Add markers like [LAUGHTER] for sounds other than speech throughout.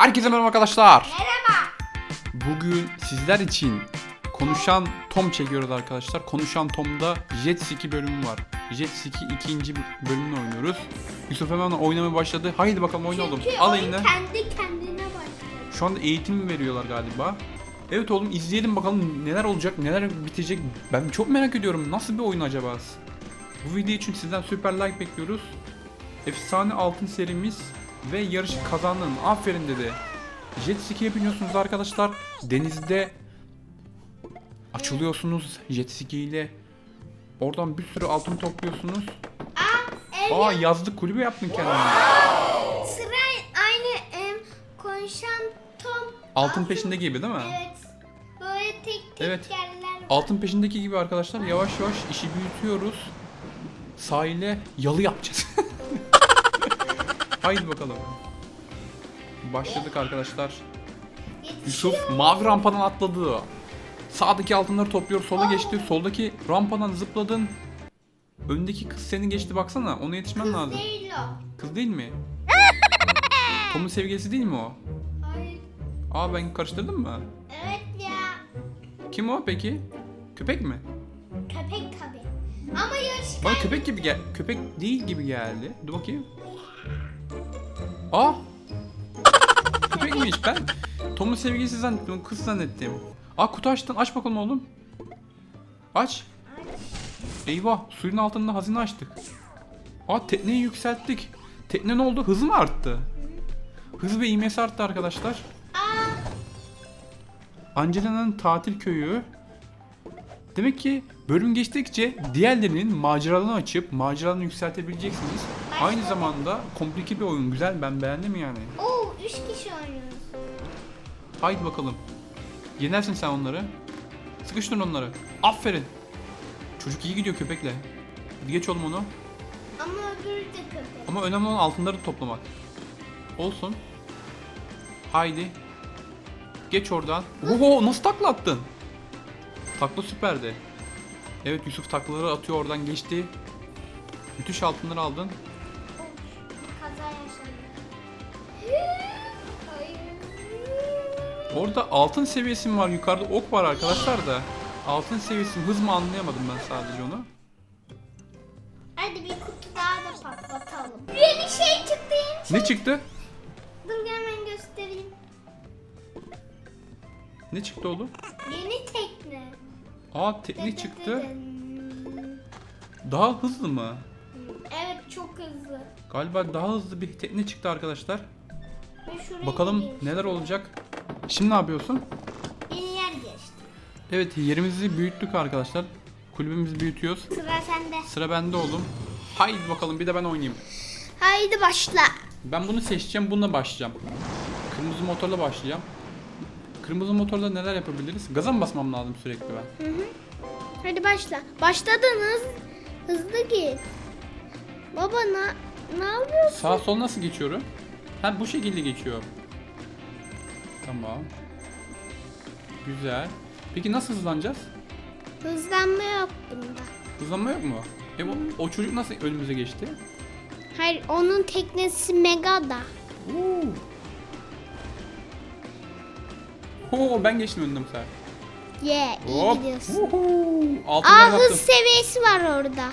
Herkese merhaba arkadaşlar. Merhaba. Bugün sizler için konuşan Tom çekiyoruz arkadaşlar. Konuşan Tom'da Jet Ski bölümü var. Jet Ski ikinci bölümünü oynuyoruz. Yusuf hemen oynamaya başladı. Haydi bakalım oyna oğlum. Çünkü Al oyun eline. kendi kendine başlıyor. Şu anda eğitim veriyorlar galiba. Evet oğlum izleyelim bakalım neler olacak, neler bitecek. Ben çok merak ediyorum. Nasıl bir oyun acaba? Bu video için sizden süper like bekliyoruz. Efsane altın serimiz ve yarışı kazandın. Aferin dedi. Jet ski'ye biniyorsunuz arkadaşlar. Denizde açılıyorsunuz jet ski ile. Oradan bir sürü altın topluyorsunuz. Aa yazlık kulübe yaptın kendine. sıra aynı em, konuşan Tom. Altın peşinde gibi değil mi? Evet. Böyle tek tek Evet. yerler var. Altın peşindeki gibi arkadaşlar yavaş yavaş işi büyütüyoruz. Sahile yalı yapacağız. [LAUGHS] Haydi bakalım. Başladık arkadaşlar. Yusuf mavi rampadan atladı. Sağdaki altınları topluyor, sola geçti. Soldaki rampadan zıpladın. Öndeki kız seni geçti baksana. Ona yetişmen Kız lazım. değil o. Kız değil mi? [LAUGHS] Tom'un sevgilisi değil mi o? Hayır. Aa ben karıştırdım mı? Evet ya. Kim o peki? Köpek mi? Köpek tabi. Ama yarışkan. Bana köpek gibi gel köpek değil gibi geldi. Dur bakayım. Aa! Köpekmiş ben. Tom'un sevgilisi zannettim, kız zannettim. Aa kutu açtın, aç bakalım oğlum. Aç. Eyvah, suyun altında hazine açtık. Aa tekneyi yükselttik. Tekne ne oldu? Hızı mı arttı? Hız ve ivmesi arttı arkadaşlar. Angelina'nın tatil köyü. Demek ki bölüm geçtikçe diğerlerinin maceralarını açıp maceralarını yükseltebileceksiniz. Aynı zamanda komplike bir oyun. Güzel ben beğendim yani. Oo, üç kişi oynuyoruz. Haydi bakalım. Yenersin sen onları. Sıkıştır onları. Aferin. Çocuk iyi gidiyor köpekle. Hadi geç oğlum onu. Ama öbürü de köpek. Ama önemli olan altınları toplamak. Olsun. Haydi. Geç oradan. Oho nasıl takla attın? Takla süperdi. Evet Yusuf taklaları atıyor oradan geçti. Müthiş altınları aldın. Kaza yaşandı. Orada altın seviyesi mi var? Yukarıda ok var arkadaşlar da. Altın seviyesi mi? hız mı anlayamadım ben sadece onu. Hadi bir kutu daha da patlatalım. Yeni şey çıktı yeni şey. Ne çıktı? Dur hemen göstereyim. Ne çıktı oğlum? Yeni tekne. Aa tekne çıktı. Daha hızlı mı? Evet çok hızlı. Galiba daha hızlı bir tekne çıktı arkadaşlar. Bakalım neler olacak. Şimdi ne yapıyorsun? Yeni yer geçti. Evet yerimizi büyüttük arkadaşlar. Kulübümüzü büyütüyoruz. Sıra sende. Sıra bende oğlum. Haydi bakalım bir de ben oynayayım. Haydi başla. Ben bunu seçeceğim bununla başlayacağım. Kırmızı motorla başlayacağım. Kırmızı motorla neler yapabiliriz? Gaza mı basmam lazım sürekli ben? Hadi başla. Başladınız. Hızlı git. Baba ne, ne yapıyorsun? Sağ sol nasıl geçiyorum? Ha bu şekilde geçiyor. Tamam. Güzel. Peki nasıl hızlanacağız? Hızlanma yok bunda. Hızlanma yok mu? E o, o çocuk nasıl önümüze geçti? Hayır onun teknesi Mega'da. Oo. Oo ben geçtim önüne bu sefer. Ye iyi Hop. gidiyorsun. Uhu. Altınları Aa yaptım. hız seviyesi var orada.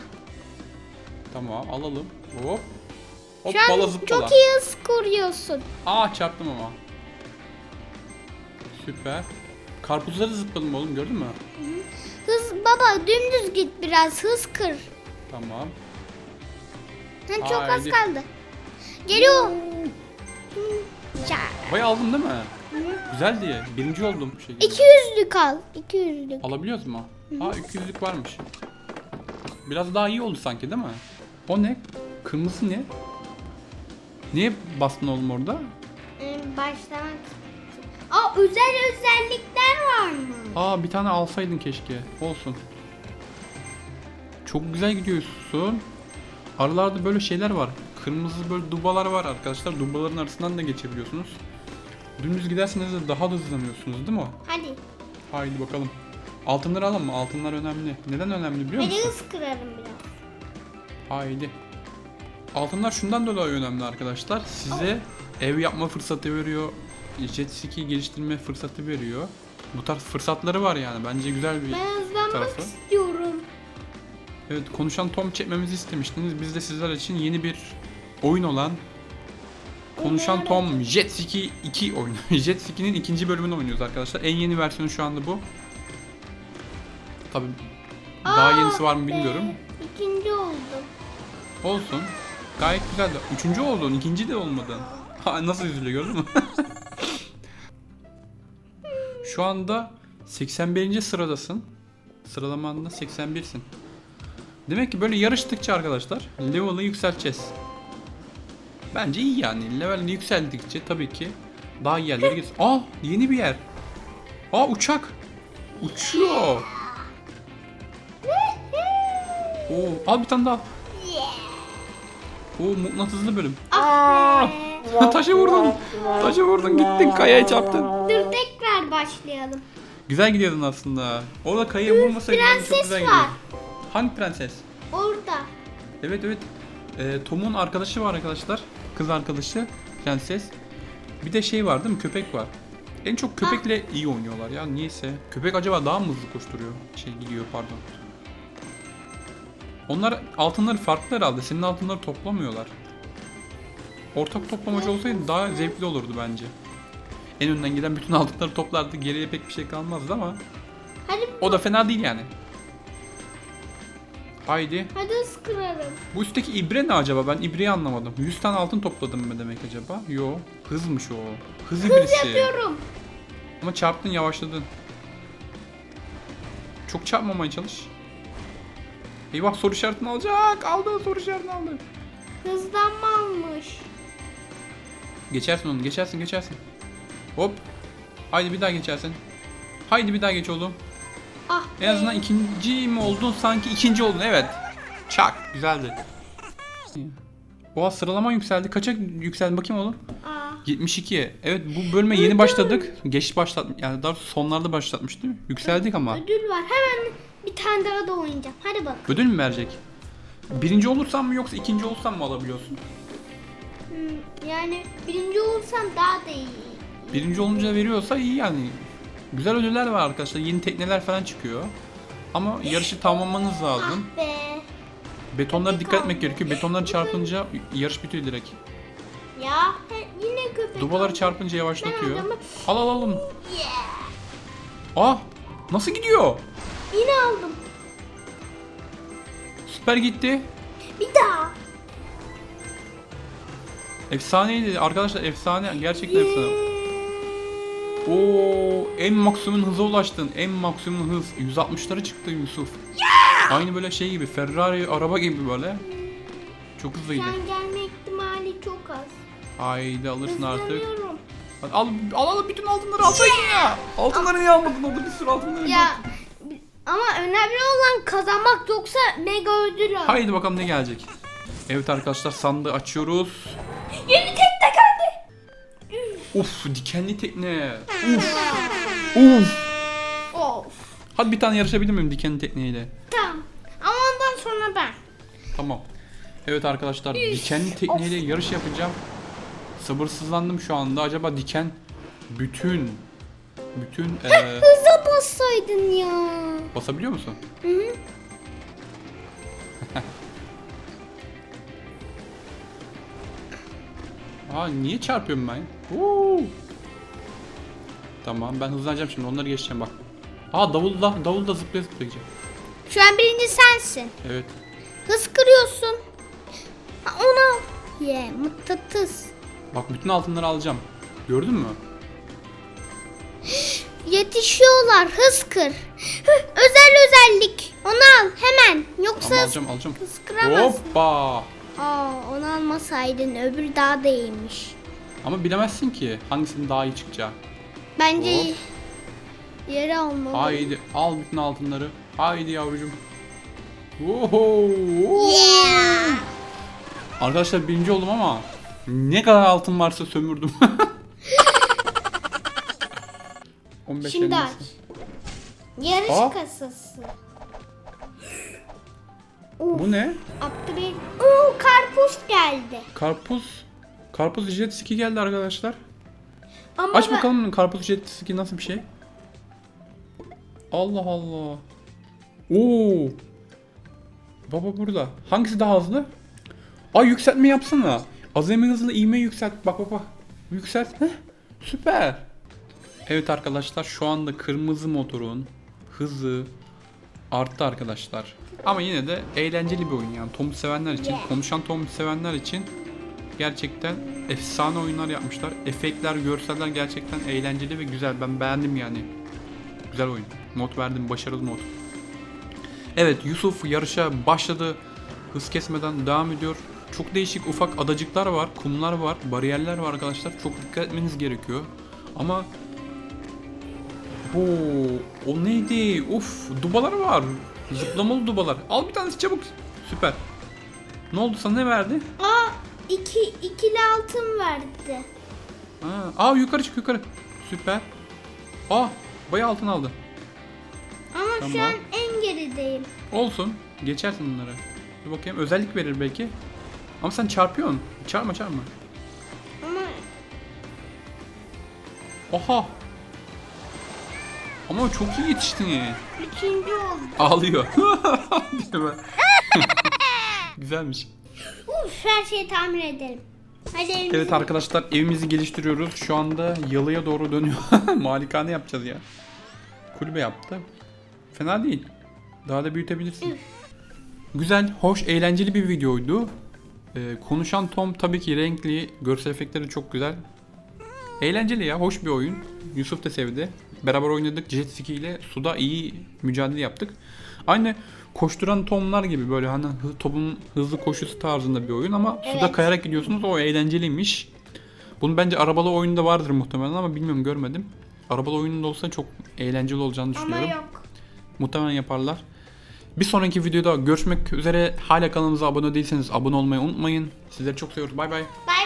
Tamam alalım. Hop. Hop Şu bala an zıpla. çok iyi hız kuruyorsun. Aa çarptım ama. Süper. Karpuzları zıpladım oğlum gördün mü? Hız baba dümdüz git biraz hız kır. Tamam. Ha, çok az Haydi. kaldı. Geliyor. Ya, Bayağı aldım değil mi? Güzel diye. Birinci oldum bu şekilde. 200'lük al. 200'lük. Alabiliyoruz mu? Aa 200'lük varmış. Biraz daha iyi oldu sanki değil mi? O ne? Kırmızı ne? Niye bastın oğlum orada? Ee, Başlamak Aa özel özellikler var mı? Aa bir tane alsaydın keşke. Olsun. Çok güzel gidiyorsun. Aralarda böyle şeyler var. Kırmızı böyle dubalar var arkadaşlar. Dubaların arasından da geçebiliyorsunuz. Dümdüz giderseniz de daha da hızlanıyorsunuz değil mi? Hadi. Haydi bakalım. Altınları alalım mı? Altınlar önemli. Neden önemli biliyor musun? hız kırarım biraz. Haydi. altınlar şundan dolayı önemli arkadaşlar. Size ev yapma fırsatı veriyor. Jet ski geliştirme fırsatı veriyor. Bu tarz fırsatları var yani. Bence güzel bir Ben hızlanmak tarafı. istiyorum. Evet konuşan Tom çekmemizi istemiştiniz. Biz de sizler için yeni bir oyun olan Konuşan. Tom Jet Ski 2 oyunu. [LAUGHS] Jet Ski'nin ikinci bölümünü oynuyoruz arkadaşlar. En yeni versiyonu şu anda bu. Tabi daha yenisi var mı bilmiyorum. İkinci oldum. Olsun. Gayet güzel. de- Üçüncü oldun, ikinci de olmadın. Ha, [LAUGHS] nasıl üzülüyor gördün mü? [LAUGHS] Şu anda 81. sıradasın. Sıralamanda 81'sin. Demek ki böyle yarıştıkça arkadaşlar level'ı yükselteceğiz. Bence iyi yani. Level yükseldikçe tabii ki daha iyi yerlere gideriz. Aa yeni bir yer. Aa uçak. Uçuyor. Oo, al bir tane daha. Oo mıknatıslı bölüm. Ah be. [LAUGHS] Taşa vurdun. Taşa vurdun gittin kayaya çarptın. Dur tekrar başlayalım. Güzel gidiyordun aslında. Orada kayaya vurmasaydın çok Prenses güzel var. gidiyordun. Hangi prenses? Orada. Evet evet. Ee, Tom'un arkadaşı var arkadaşlar. Kız arkadaşı. Prenses. Bir de şey var değil mi? Köpek var. En çok köpekle iyi oynuyorlar ya. Niyeyse. Köpek acaba daha mı hızlı koşturuyor? Şey gidiyor pardon. Onlar altınları farklı herhalde. Senin altınları toplamıyorlar. Ortak toplamacı olsaydı daha zevkli olurdu bence. En önden giden bütün [LAUGHS] altınları toplardı. Geriye pek bir şey kalmazdı ama Hadi o da fena değil yani. Haydi. hadi hız kırarım. Bu üstteki ibre ne acaba? Ben ibreyi anlamadım. 100 tane altın topladım mı demek acaba? Yo. Hızmış o. Hız ibresi. Yapıyorum. Ama çarptın yavaşladın. Çok çarpmamaya çalış. Eyvah soru işaretini alacak. Aldı soru işaretini aldı. Hızlanma almış. Geçersin onu geçersin geçersin. Hop. Haydi bir daha geçersin. Haydi bir daha geç oğlum. Ah En azından ikinci mi oldun sanki ikinci oldun evet. Çak güzeldi. Oha sıralama yükseldi. Kaça yükseldi bakayım oğlum. Aa. 72. Evet bu bölüme yeni başladık. Geç başlat yani daha sonlarda başlatmıştım. Yükseldik ama. Ödül var. Hemen bir tane daha da oynayacağım. Hadi bak. Ödül mü verecek? Birinci olursam mı yoksa ikinci olursam mı alabiliyorsun? Hmm, Yani birinci olursam daha da iyi. Birinci olunca veriyorsa iyi yani. Güzel ödüller var arkadaşlar. Yeni tekneler falan çıkıyor. Ama yarışı tamamlamanız lazım. Ah be. Betonlara dikkat etmek gerekiyor. Betonlara çarpınca yarış bitiyor direkt. Ya he- yine köpek. Dubaları oldu. çarpınca yavaşlatıyor. Ben adamı- Al al alın. Yeah. Ah! Nasıl gidiyor? Yine aldım. Süper gitti. Bir daha. Efsaneydi arkadaşlar efsane gerçekten efsane. Oo en maksimum hıza ulaştın. En maksimum hız 160'lara çıktı Yusuf. Aynı böyle şey gibi Ferrari araba gibi böyle. Çok hızlıydı. An gelme ihtimali çok az. Haydi alırsın artık. Hadi al al al bütün altınları alsaydın ya. Altınları niye almadın orada bir sürü altınları Ya ama önemli olan kazanmak yoksa mega ödül al. Haydi bakalım ne gelecek. Evet arkadaşlar sandığı açıyoruz. Yeni tekne geldi. Uf dikenli tekne. Uf. Uf. Of. Hadi bir tane yarışabilir miyim dikenli tekneyle? Tamam. Ama ondan sonra ben. Tamam. Evet arkadaşlar dikenli tekneyle yarış yapacağım. Sabırsızlandım şu anda. Acaba diken bütün bütün eee, Hıza bassaydın ya. basabiliyor musun? Hı hı. [LAUGHS] Aa niye çarpıyorum ben? Oo. Tamam ben hızlanacağım şimdi onları geçeceğim bak. Aa davulla davulla zıplaya zıplaya gideceğim. Şu an birinci sensin. Evet. Hız kırıyorsun. Ha, ona. Ye mıknatıs. Bak bütün altınları alacağım. Gördün mü? [GASPS] Yetişiyorlar hız kır. Özel özellik. Onu al hemen. Yoksa Tamam alacağım alacağım. hız kıramazsın. Hoppa. Aa, onu almasaydın öbür daha da iyiymiş. Ama bilemezsin ki hangisinin daha iyi çıkacağı. Bence Hop. yere almalı. Haydi al bütün altınları. Haydi yavrucuğum. Oho. Yeah. Arkadaşlar birinci oldum ama ne kadar altın varsa sömürdüm. [LAUGHS] 15 Şimdi aç. Yarış Aa. kasası. Bu ne? Upgrade. Oo karpuz geldi. Karpuz. Karpuz jet ski geldi arkadaşlar. Ama Aç ben- bakalım karpuz jet ski nasıl bir şey. Allah Allah. Oo. Baba burada. Hangisi daha hızlı? Ay yükseltme yapsana. Azami hızlı ivme yükselt. Bak bak bak. Yükselt. Heh. Süper. Evet arkadaşlar şu anda kırmızı motorun hızı arttı arkadaşlar. Ama yine de eğlenceli bir oyun yani. Tom sevenler için, konuşan Tom sevenler için gerçekten efsane oyunlar yapmışlar. Efektler, görseller gerçekten eğlenceli ve güzel. Ben beğendim yani. Güzel oyun. Not verdim, başarılı not. Evet, Yusuf yarışa başladı. Hız kesmeden devam ediyor. Çok değişik ufak adacıklar var, kumlar var, bariyerler var arkadaşlar. Çok dikkat etmeniz gerekiyor. Ama Oo, o neydi? Uf, dubalar var. Zıplamalı dubalar. Al bir tanesi çabuk. Süper. Ne oldu sana ne verdi? İki, ikili altın verdi. Ha, aa yukarı çık yukarı. Süper. Aa bayağı altın aldı. Ama şu Tamam. an en gerideyim. Olsun. Geçersin bunları. Dur bakayım özellik verir belki. Ama sen çarpıyorsun. Çarpma çarpma. Ama Oha. Ama çok iyi yetiştin. üçüncü oldum. Ağlıyor. [LAUGHS] [LAUGHS] Güzelmiş. Her şeyi tamir edelim. Hadi evimize Evet arkadaşlar evimizi geliştiriyoruz. Şu anda yalıya doğru dönüyor. [LAUGHS] Malikane yapacağız ya. Kulübe yaptı. Fena değil. Daha da büyütebilirsin. Güzel, hoş, eğlenceli bir videoydu. Ee, konuşan Tom tabii ki renkli, görsel efektleri çok güzel. Eğlenceli ya, hoş bir oyun. Yusuf da sevdi. Beraber oynadık jet ski ile suda iyi mücadele yaptık. Aynı koşturan Tom'lar gibi böyle hani topun hızlı koşusu tarzında bir oyun ama suda Evet. kayarak gidiyorsunuz o eğlenceliymiş. Bunun bence arabalı oyunda vardır muhtemelen ama bilmiyorum görmedim. Arabalı oyununda olsa çok eğlenceli olacağını Ama düşünüyorum. yok. Muhtemelen yaparlar. Bir sonraki videoda görüşmek üzere. Hala kanalımıza abone değilseniz abone olmayı unutmayın. Sizleri çok seviyoruz. Bay bay. Bay